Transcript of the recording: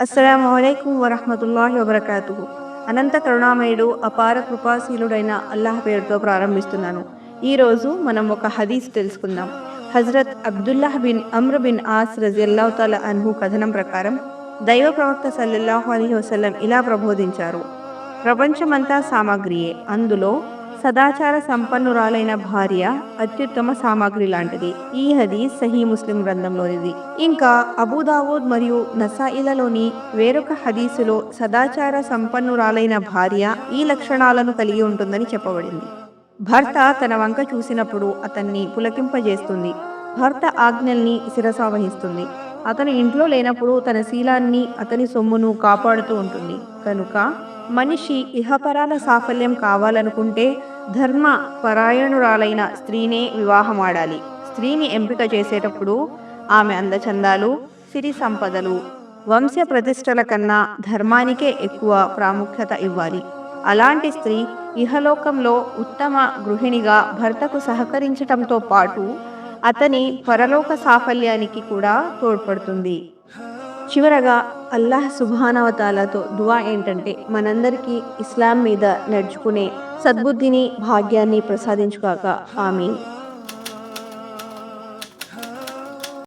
అస్సలం అయికు వరహమతుల్లాహి వబర్కాతు అనంత కరుణామయుడు అపార కృపాశీలుడైన అల్లాహ్ పేరుతో ప్రారంభిస్తున్నాను. ఈరోజు మనం ఒక హదీస్ తెలుసుకుందాం. హజరత్ అబ్దుల్లాహ్ బిన్ అమ్ర బిన్ ఆస్ రజియల్లాహు తాలా అన్హు కథనం ప్రకారం దైవ ప్రవక్త సల్లల్లాహు అలీ వసలం ఇలా ప్రబోధించారు. ప్రపంచమంతా సామాగ్రియే. అందులో సదాచార సంపన్నురాలైన భార్య అత్యుత్తమ సామాగ్రి లాంటిది. ఈ హదీస్ సహీ ముస్లిం గ్రంథంలోనిది. ఇంకా అబూదావూద్ మరియు నసాయిలలోని వేరొక హదీసులో సదాచార సంపన్నురాలైన భార్య ఈ లక్షణాలను కలిగి ఉంటుందని చెప్పబడింది. భర్త తన వంక చూసినప్పుడు అతన్ని పులకింపజేస్తుంది. భర్త ఆజ్ఞల్ని శిరసావహిస్తుంది. అతను ఇంట్లో లేనప్పుడు తన శీలాన్ని అతని సొమ్మును కాపాడుతూ ఉంటుంది. కనుక మనిషి ఇహపరాల సాఫల్యం కావాలనుకుంటే ధర్మ పరాయణురాలైన స్త్రీనే వివాహమాడాలి. స్త్రీని ఎంపిక చేసేటప్పుడు ఆమె అందచందాలు సిరి సంపదలు వంశ ప్రతిష్టల కన్నా ధర్మానికే ఎక్కువ ప్రాముఖ్యత ఇవ్వాలి. అలాంటి స్త్రీ ఇహలోకంలో ఉత్తమ గృహిణిగా భర్తకు సహకరించటంతో పాటు అతని పరలోక సాఫల్యానికి కూడా తోడ్పడుతుంది. చివరగా అల్లాహ్ సుభానవతాలతో దువా ఏంటంటే మనందరికీ ఇస్లాం మీద నడుచుకునే సద్బుద్ధిని భాగ్యాన్ని ప్రసాదించుగాక. ఆమె